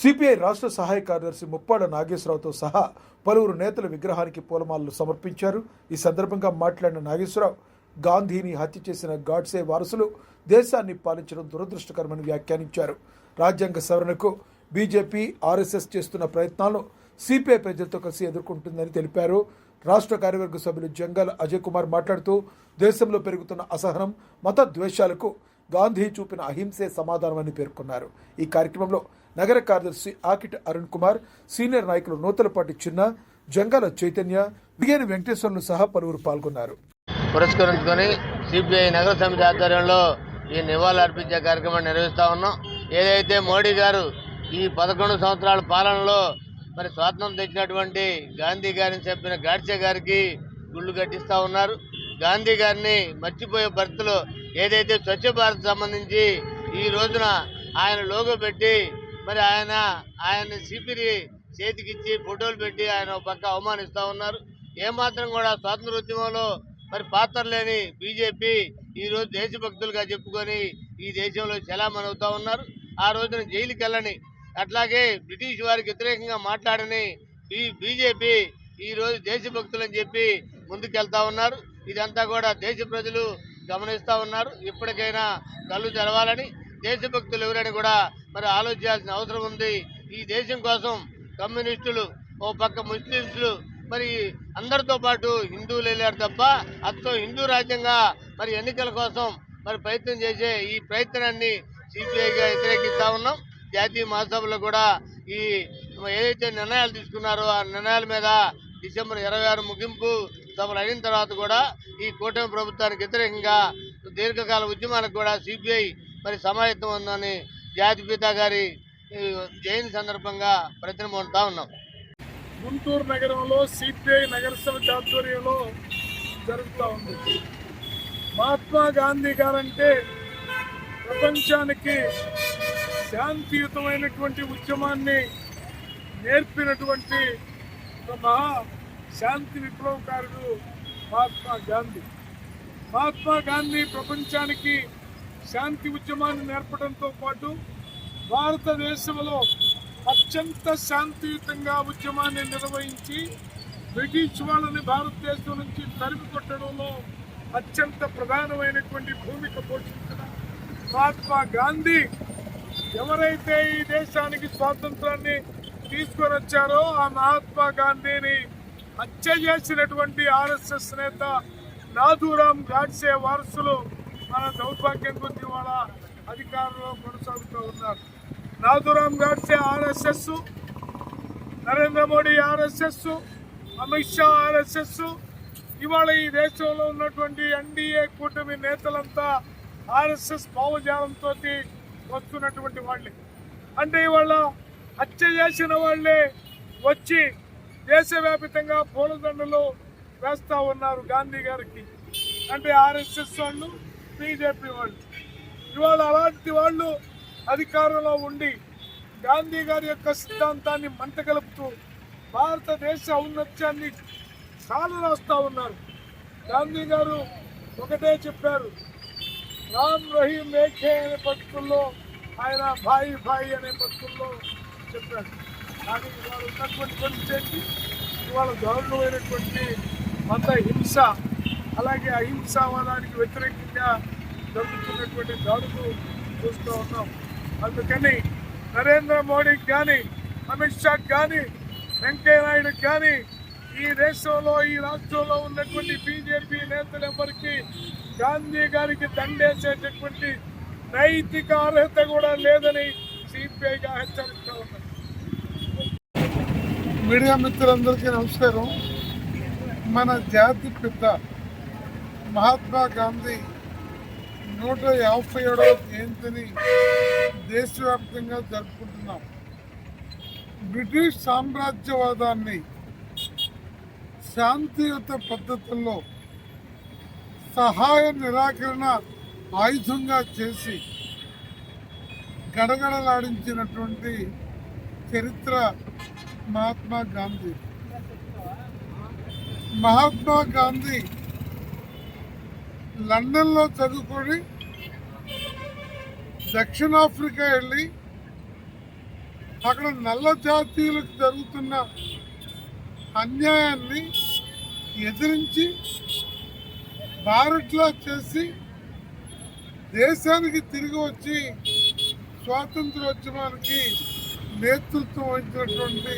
CPI రాష్ట్ర సహాయ కార్యదర్శి ముప్పాడ నాగేశ్వరరావుతో సహా పలువురు నేతల విగ్రహానికి పూలమాలలు సమర్పించారు. ఈ సందర్భంగా మాట్లాడిన నాగేశ్వరరావు గాంధీని హత్య చేసిన గాడ్సే వారసులు దేశాన్ని పాలించడం దురదృష్టకరమని వ్యాఖ్యానించారు. రాజ్యాంగ సవరణకు బీజేపీ ఆర్ఎస్ఎస్ చేస్తున్న ప్రయత్నాలను సిపిఐ ప్రజలతో కలిసి ఎదుర్కొంటుందని తెలిపారు. రాష్ట్ర కార్యవర్గ సభ్యులు జంగల్ అజయ్ కుమార్ మాట్లాడుతూ దేశంలో పెరుగుతున్న అసహనం మత ద్వేషాలకు గాంధీ చూపిన అహింసే సమాధానమని పేర్కొన్నారు. ఈ కార్యక్రమంలో నగర కార్యదర్శి ఆకిట అరుణ్ కుమార్ సీనియర్ నాయకులు నూతలపాటి చిన్న జంగాల చైతన్య విగేని వెంకటేశ్వర్లు సహా పలువురు పాల్గొన్నారు. పురస్కరించుకొని సిపిఐ నగర సమితి ఆధ్వర్యంలో ఈ నివాళులర్పించే కార్యక్రమాన్ని నిర్వహిస్తా ఉన్నాం. ఏదైతే మోడీ గారు ఈ పదకొండు సంవత్సరాల పాలనలో మరి స్వాతంత్రం తెచ్చినటువంటి గాంధీ గారిని చెప్పిన గాడ్సే గారికి గుళ్ళు కట్టిస్తూ ఉన్నారు. గాంధీ గారిని మర్చిపోయే భర్తలో ఏదైతే స్వచ్ఛ భారత్ సంబంధించి ఈ రోజున ఆయన లోగో పెట్టి మరి ఆయన ఆయన సిపిరి చేతికిచ్చి ఫోటోలు పెట్టి ఆయన ఒక పక్క అవమానిస్తూ ఉన్నారు. ఏమాత్రం కూడా స్వాతంత్ర ఉద్యమంలో మరి పాత్ర లేని బీజేపీ ఈరోజు దేశభక్తులుగా చెప్పుకొని ఈ దేశంలో చలామణవుతూ అవుతా ఉన్నారు. ఆ రోజున జైలుకి వెళ్ళని అట్లాగే బ్రిటిష్ వారికి వ్యతిరేకంగా మాట్లాడని ఈ బీజేపీ ఈరోజు దేశభక్తులు దేశభక్తులని చెప్పి ముందుకెళ్తా ఉన్నారు. ఇదంతా కూడా దేశ ప్రజలు గమనిస్తూ ఉన్నారు. ఇప్పటికైనా కళ్ళు తెరవాలని దేశభక్తులు ఎవరని కూడా మరి ఆలోచించాల్సిన అవసరం ఉంది. ఈ దేశం కోసం కమ్యూనిస్టులు ఓ పక్క ముస్లింస్లు మరి అందరితో పాటు హిందువులు వెళ్ళారు తప్ప అత్తో హిందూ రాజ్యంగా మరి ఎన్నికల కోసం మరి ప్రయత్నం చేసే ఈ ప్రయత్నాన్ని సిపిఐగా వ్యతిరేకిస్తా ఉన్నాం. జాతీయ మహాసభలో కూడా ఈ ఏదైతే నిర్ణయాలు తీసుకున్నారో ఆ నిర్ణయాల మీద డిసెంబర్ ఇరవై ఆరు ముగింపు సభలు అయిన తర్వాత కూడా ఈ కూటమి ప్రభుత్వానికి వ్యతిరేకంగా దీర్ఘకాల ఉద్యమాలకు కూడా సిపిఐ మరి సమాయత్తం ఉందని జాతిపిత గారి జయంతి సందర్భంగా ప్రతినిధులుతా ఉన్నాం. గుంటూరు నగరంలో సిపిఐ నగర సమితి ఆధ్వర్యంలో జరుగుతూ ఉంది. మహాత్మా గాంధీ గారంటే ప్రపంచానికి శాంతియుతమైనటువంటి ఉద్యమాన్ని నేర్పినటువంటి ఒక మహా శాంతి విప్లవకారుడు మహాత్మా గాంధీ. మహాత్మా గాంధీ ప్రపంచానికి శాంతి ఉద్యమాన్ని నేర్పడంతో పాటు భారతదేశంలో అత్యంత శాంతియుతంగా ఉద్యమాన్ని నిర్వహించి బ్రిటిష్ వాళ్ళని భారతదేశం నుంచి తరిమి కొట్టడంలో అత్యంత ప్రధానమైనటువంటి భూమిక పోషించిన మహాత్మా గాంధీ ఎవరైతే ఈ దేశానికి స్వాతంత్రాన్ని తీసుకొని వచ్చారో ఆ మహాత్మా గాంధీని హత్య చేసినటువంటి ఆర్ఎస్ఎస్ నేత నాథూరాం గాడ్సే వారసులు మన దౌర్భాగ్యం కొద్ది వాళ్ళ అధికారంలో కొనసాగుతూ ఉన్నారు. Nathuram Godse RSS Narendra Modi RSS Amit Shah RSS. ఇవాళ ఈ దేశంలో ఉన్నటువంటి ఎన్డీఏ కూటమి నేతలంతా ఆర్ఎస్ఎస్ భావజాలంతో వస్తున్నటువంటి వాళ్ళే. అంటే ఇవాళ హత్య చేసిన వాళ్ళే వచ్చి దేశవ్యాప్తంగా పూలదండలు వేస్తూ ఉన్నారు గాంధీ గారికి. అంటే ఆర్ఎస్ఎస్ వాళ్ళు బీజేపీ వాళ్ళు. ఇవాళ అలాంటి వాళ్ళు అధికారంలో ఉండి గాంధీ గారి యొక్క సిద్ధాంతాన్ని మంటగలుపుతూ భారతదేశ ఔన్నత్యాన్ని చాలా ఉన్నారు. గాంధీ గారు ఒకటే చెప్పారు రామ్ రహీం ఏకే అనే పట్టుకుల్లో ఆయన భాయి భాయి అనే పట్టుకుల్లో చెప్పారు కానీ ఇవాళ ఉన్నటువంటి పరిస్థితి ఇవాళ దారుణమైనటువంటి మత హింస అలాగే అహింసావాదానికి వ్యతిరేకంగా జరుగుతున్నటువంటి దాడులు చూస్తూ ఉన్నాం. అందుకని నరేంద్ర మోడీకి కానీ అమిత్ షాకి కానీ వెంకయ్య నాయుడు కానీ ఈ దేశంలో ఈ రాష్ట్రంలో ఉన్నటువంటి బీజేపీ నేతలు గాంధీ గారికి దండేసేటటువంటి నైతిక అర్హత కూడా లేదని సిపిఐగా హెచ్చరిస్తూ ఉన్నారు మీడియా మిత్రులందరికీ నమస్కారం. మన జాతి పెద్ద మహాత్మా గాంధీ నూట యాభై ఏడవ జయంతిని దేశవ్యాప్తంగా జరుపుకుంటున్నాం. బ్రిటిష్ సామ్రాజ్యవాదాన్ని శాంతియుత పద్ధతుల్లో సహాయ నిరాకరణ ఆయుధంగా చేసి గడగడలాడించినటువంటి చరిత్ర మహాత్మా గాంధీ. మహాత్మా గాంధీ లండన్లో చదువుకొని దక్షిణాఫ్రికా వెళ్ళి అక్కడ నల్ల జాతీయులకు జరుగుతున్న అన్యాయాన్ని ఎదిరించి భారత్లా చేసి దేశానికి తిరిగి వచ్చి స్వాతంత్రోద్యమానికి నేతృత్వం వహించినటువంటి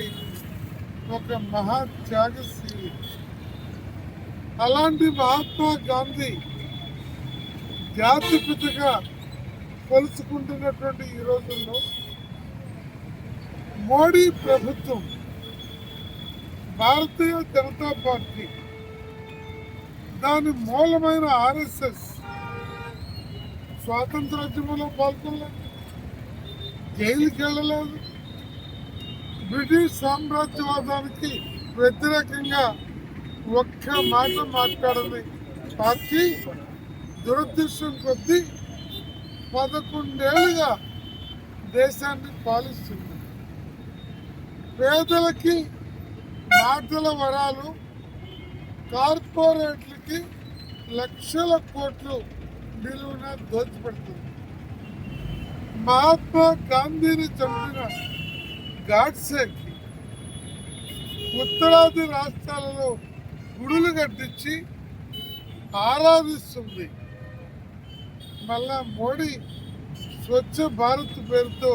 ఒక మహా త్యాగశీలి. అలాంటి మహాత్మా గాంధీ జాతిపితగా కొలుచుకుంటున్నటువంటి ఈ రోజుల్లో మోడీ ప్రభుత్వం భారతీయ జనతా పార్టీ దాని మూలమైన ఆర్ఎస్ఎస్ స్వాతంత్రోద్యమంలో పాల్గొనలేదు జైలుకి వెళ్ళలేదు బ్రిటిష్ సామ్రాజ్యవాదానికి వ్యతిరేకంగా ఒక్క మాట మాట్లాడని పార్టీ దురదృష్టం కొద్దీ పదకొండేళ్ళుగా దేశాన్ని పాలిస్తుంది. పేదలకి మాటల వరాలు కార్పొరేట్లకి లక్షల కోట్లు నిలువున దోచిపెడుతుంది. మహాత్మా గాంధీని చంపిన గాడ్సేకి ఉత్తరాది రాష్ట్రాలలో గుడులు కట్టించి ఆరాధిస్తుంది. మళ్ళా మోడీ స్వచ్ఛ భారత్ పేరుతో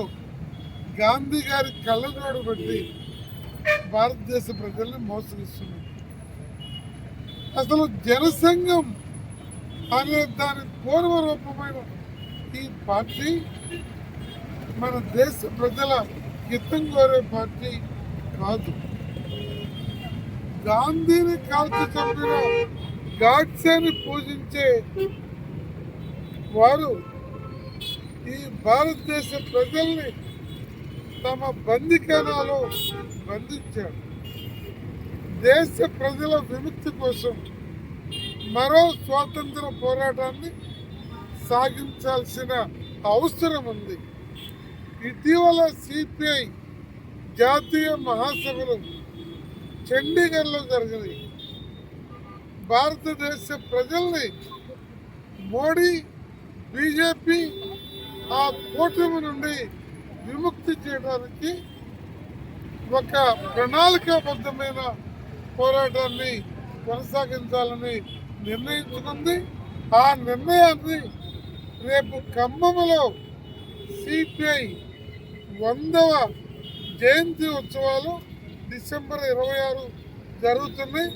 గాంధీ గారి కళ్ళజోడు పెట్టి భారతదేశ ప్రజల్ని మోసగిస్తున్నారు అసలు జనసంఘం అనే దాని పూర్వ రూపమైన ఈ పార్టీ మన దేశ ప్రజల హితం కోరే పార్టీ కాదు. గాంధీని కాల్చి చంపిన గాడ్సేని పూజించే వారు ఈ భారతదేశ ప్రజల్ని తమ బందికణాలు బంధించారు. దేశ ప్రజల విముక్తి కోసం మరో స్వాతంత్ర పోరాటాన్ని సాగించాల్సిన అవసరం ఉంది. ఇటీవల సిపిఐ జాతీయ మహాసభలు చండీగఢ్లో జరిగినాయి భారతదేశ ప్రజల్ని మోడీ బీజేపీ ఆ కూటమి నుండి విముక్తి చేయడానికి ఒక ప్రణాళికాబద్ధమైన పోరాటాన్ని కొనసాగించాలని నిర్ణయించుకుంది. ఆ నిర్ణయాన్ని రేపు ఖమ్మంలో సిపిఐ వందవ జయంతి ఉత్సవాలు డిసెంబర్ ఇరవై ఆరు జరుగుతున్నాయి.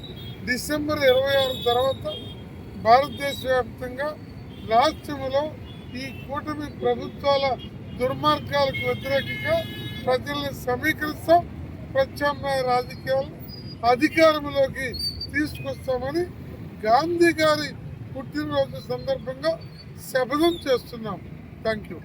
డిసెంబర్ ఇరవై ఆరు తర్వాత భారతదేశ వ్యాప్తంగా రాష్ట్రంలో ఈ కూటమి ప్రభుత్వాల దుర్మార్గాలకు వ్యతిరేకంగా ప్రజల్ని సమీకరిస్తాం ప్రత్యామ్నాయ రాజకీయాలు అధికారంలోకి తీసుకొస్తామని గాంధీ గారి పుట్టినరోజు సందర్భంగా శపథం చేస్తున్నాం. Thank you